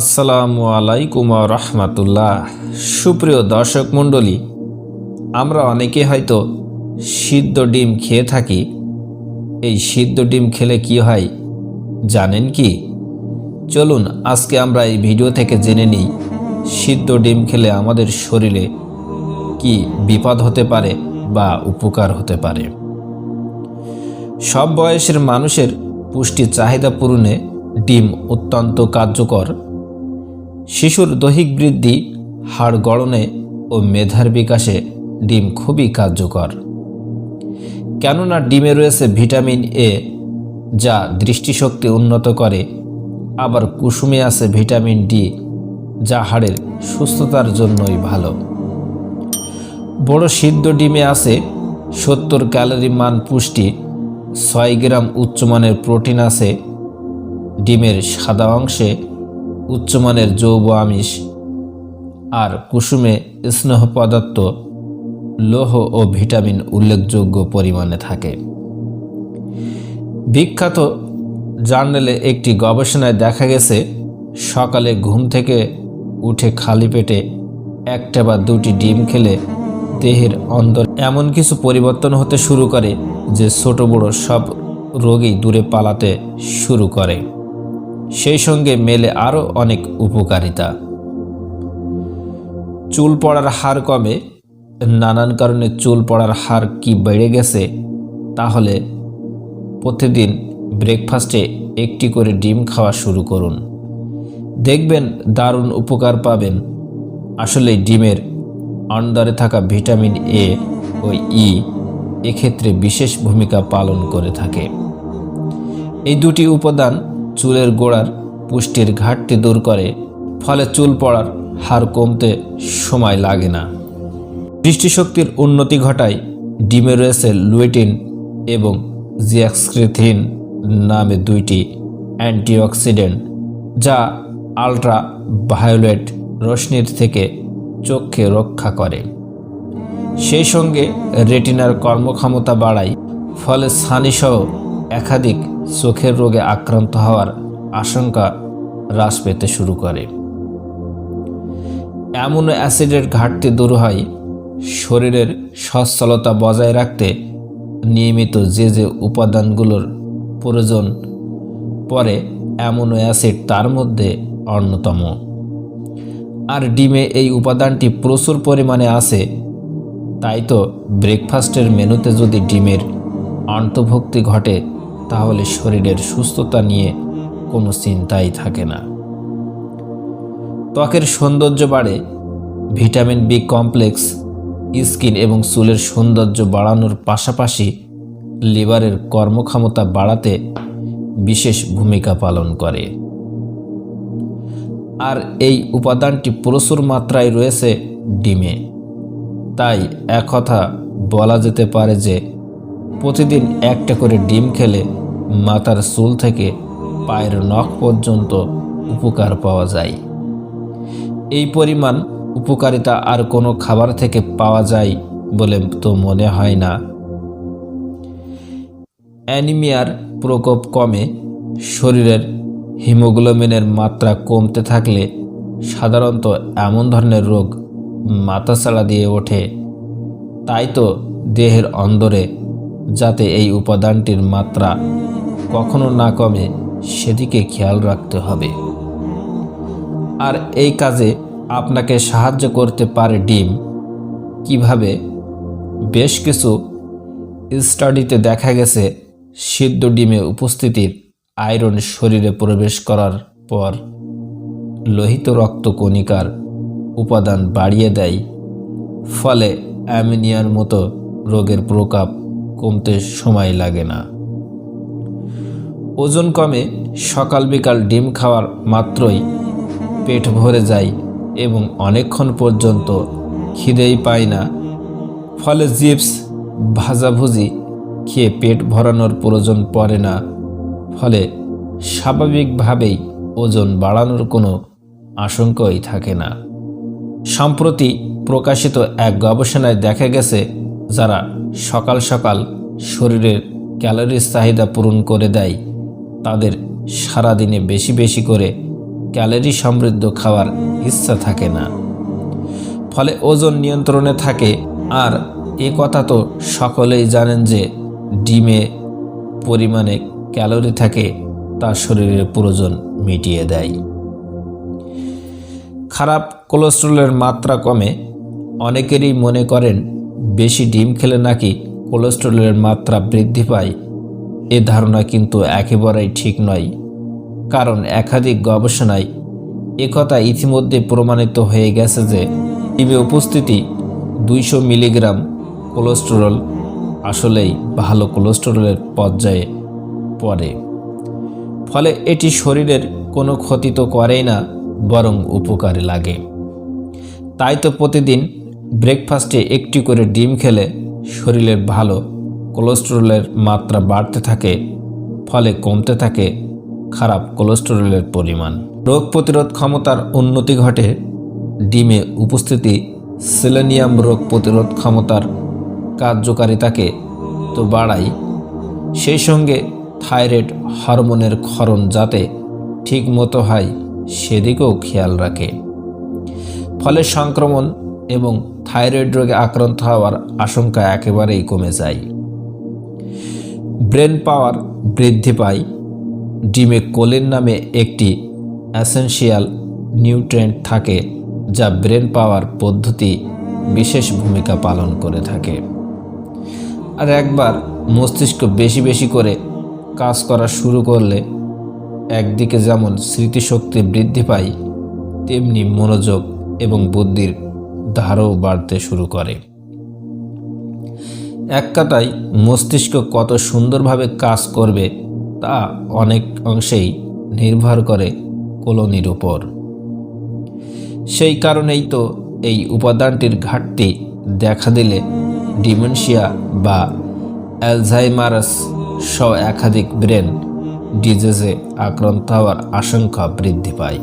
আসসালামু আলাইকুম রহমাতুল্লাহ। সুপ্রিয় দর্শক মণ্ডলী, আমরা অনেকে হয়তো সিদ্ধ ডিম খেয়ে থাকি। এই সিদ্ধ ডিম খেলে কি হয় জানেন কি? চলুন, আজকে আমরা এই ভিডিও থেকে জেনে নিই, সিদ্ধ ডিম খেলে আমাদের শরীরে কি বিপদ হতে পারে বা উপকার হতে পারে। সব বয়সের মানুষের পুষ্টি চাহিদা পূরণে ডিম অত্যন্ত কার্যকর। শিশুর দৈহিক বৃদ্ধি, হাড় গড়নে ও মেধার বিকাশে ডিম খুবই কার্যকর। কেননা ডিমে রয়েছে ভিটামিন এ, যা দৃষ্টিশক্তি উন্নত করে। আবার কুসুমে আছে ভিটামিন ডি, যা হাড়ের সুস্থতার জন্যই ভালো। বড় সিদ্ধ ডিমে আছে সত্তর ক্যালোরি মান পুষ্টি, ছয় গ্রাম উচ্চমানের প্রোটিন আছে। ডিমের সাদা অংশে উচ্চমানের যৌব আমিষ আর কুসুমে স্নেহ পদার্থ, লৌহ ও ভিটামিন উল্লেখযোগ্য পরিমাণে থাকে। বিখ্যাত জার্নালে একটি গবেষণায় দেখা গেছে, সকালে ঘুম থেকে উঠে খালি পেটে একটা বা দুটি ডিম খেলে দেহের অন্দর এমন কিছু পরিবর্তন হতে শুরু করে, যে ছোট বড় সব রোগী দূরে পালাতে শুরু করে। সেই সঙ্গে মেলে আরও অনেক উপকারিতা। চুল পড়ার হার কমে, নানান কারণে চুল পড়ার হার কি বেড়ে গেছে, তাহলে প্রতিদিন ব্রেকফাস্টে একটি করে ডিম খাওয়া শুরু করুন। দেখবেন দারুণ উপকার পাবেন। আসলে ডিমের আন্ডারে থাকা ভিটামিন এ ও ই এক্ষেত্রে বিশেষ ভূমিকা পালন করে থাকে। এই দুটি উপাদান চুলের গোড়ার পুষ্টির ঘাটতি দূর করে, ফলে চুল পড়ার হার কমতে সময় লাগে না। দৃষ্টিশক্তির উন্নতি ঘটায় ডিমে রয়েছে লুয়েটিন এবং জিয়াক্সক্রিথিন নামে দুইটি অ্যান্টিঅক্সিডেন্ট, যা আলট্রা ভায়োলেট রশ্মির থেকে চোখকে রক্ষা করে। সেই সঙ্গে রেটিনার কর্মক্ষমতা বাড়ায়, ফলে সানিসহ একাধিক চোখের রোগে আক্রান্ত হওয়ার আশঙ্কা হ্রাস পেতে শুরু করে। অ্যামোনো অ্যাসিডের ঘাটতি দূর হয় শরীরের সচ্ছলতা বজায় রাখতে নিয়মিত যে যে উপাদানগুলোর প্রয়োজন পরে অ্যামোনো অ্যাসিড তার মধ্যে অন্যতম। আর ডিমে এই উপাদানটি প্রচুর পরিমাণে আছে, তাই তো ব্রেকফাস্টের মেনুতে যদি ডিমের অন্তর্ভুক্তি ঘটে তাহলে শরীরের সুস্থতা নিয়ে কোনো চিন্তাই থাকে না। ত্বকের সৌন্দর্য বাড়ে, ভিটামিন বি কমপ্লেক্স, স্কিন এবং চুলের সৌন্দর্য বাড়ানোর পাশাপাশি লিভারের কর্মক্ষমতা বাড়াতে বিশেষ ভূমিকা পালন করে। আর এই উপাদানটি প্রচুর মাত্রায় রয়েছে ডিমে। তাই এক কথা বলা যেতে পারে যে প্রতিদিন একটা করে ডিম খেলে মাথার চুল থেকে পায়ের নখ পর্যন্ত উপকার পাওয়া যায়। এই পরিমাণ উপকারিতা আর কোনো খাবার থেকে পাওয়া যায় বলে তো মনে হয় না। অ্যানিমিয়ার প্রকোপ কমে, শরীরের হিমোগ্লোবিনের মাত্রা কমতে থাকলে সাধারণত এমন ধরনের রোগ মাথাচাড়া দিয়ে ওঠে। তাই তো দেহের অন্দরে যাতে এই উপাদানটির মাত্রা কখনো না কমে, সেদিকে খেয়াল রাখতে হবে। আর এই কাজে আপনাকে সাহায্য করতে পারে ডিম। কীভাবে? বেশ কিছু স্টাডিতে দেখা গেছে সিদ্ধ ডিমে উপস্থিতির আয়রন শরীরে প্রবেশ করার পর লোহিত রক্ত কণিকার উপাদান বাড়িয়ে দেয়, ফলে অ্যামিনিয়ার মতো রোগের প্রকোপ কমতে সময় লাগে না। ওজন কমে সকাল বিকাল ডিম খাওয়ার মাত্রই পেট ভরে যায় এবং অনেকক্ষণ পর্যন্ত খিদেই পায় না। ফলে চিপস, ভাজাভুজি খেয়ে পেট ভরানোর প্রয়োজন পড়ে না। ফলে স্বাভাবিকভাবেই ওজন বাড়ানোর কোনো আশঙ্কাই থাকে না। সম্প্রতি প্রকাশিত এক গবেষণায় দেখা গেছে যারা সকাল সকাল শরীরের ক্যালোরির চাহিদা পূরণ করে দেয়, তাদের সারাদিনে বেশি বেশি করে ক্যালোরি সমৃদ্ধ খাওয়ার ইচ্ছা থাকে না। ফলে ওজন নিয়ন্ত্রণে থাকে। আর এ কথা তো সকলেই জানেন যে ডিমে পরিমাণে ক্যালোরি থাকে, তা শরীরের প্রয়োজন মিটিয়ে দেয়। খারাপ কোলেস্ট্রলের মাত্রা কমে। অনেকেরই মনে করেন বেশি ডিম খেলে নাকি কোলেস্ট্রলের মাত্রা বৃদ্ধি পায়? এ ধারণা কিন্তু একেবারেই ঠিক নয়। কারণ একাধিক গবেষণায় একথা ইতিমধ্যে প্রমাণিত হয়ে গেছে যে ডিমে উপস্থিতি দুইশো মিলিগ্রাম কোলেস্টেরল আসলেই ভালো কোলেস্টেরলের পর্যায়ে পড়ে। ফলে এটি শরীরের কোনো ক্ষতি তো করেই না, বরং উপকারে লাগে। তাই তো প্রতিদিন ব্রেকফাস্টে একটি করে ডিম খেলে শরীরের ভালো কোলেস্টেরলের মাত্রা বাড়তে থাকে, ফলে কমতে থাকে খারাপ কোলেস্টেরলের পরিমাণ। রোগ প্রতিরোধ ক্ষমতার উন্নতি ঘটে। ডিমে উপস্থিতি সেলেনিয়াম রোগ প্রতিরোধ ক্ষমতার কার্যকারিতাকে তো বাড়ায়। সেই সঙ্গে থাইরয়েড হরমোনের ক্ষরণ যাতে ঠিক মতো হয়, সেদিকেও খেয়াল রাখে। ফলে সংক্রমণ এবং থাইরয়েড রোগে আক্রান্ত হওয়ার আশঙ্কা একেবারেই কমে যায়। ব্রেন পাওয়ার বৃদ্ধি পায় ডিমে কোলিন নামে একটি অ্যাসেনশিয়াল নিউট্রেন্ট থাকে যা ব্রেন পাওয়ার পদ্ধতি বিশেষ ভূমিকা পালন করে থাকে। আর একবার মস্তিষ্ক বেশি বেশি করে কাজ করা শুরু করলে একদিকে যেমন স্মৃতিশক্তি বৃদ্ধি পায়, তেমনি মনোযোগ এবং বুদ্ধির ধারও বাড়তে শুরু করে। এক কথায় মস্তিষ্ক কত সুন্দরভাবে কাজ করবে তা অনেক অংশেই নির্ভর করে কলোনির উপর। সেই কারণেই তো এই উপাদানটির ঘাটতি দেখা দিলে ডিমেনশিয়া বা অ্যালঝাইমারাস সহ একাধিক ব্রেন ডিজিজে আক্রান্ত হওয়ার আশঙ্কা বৃদ্ধি পায়।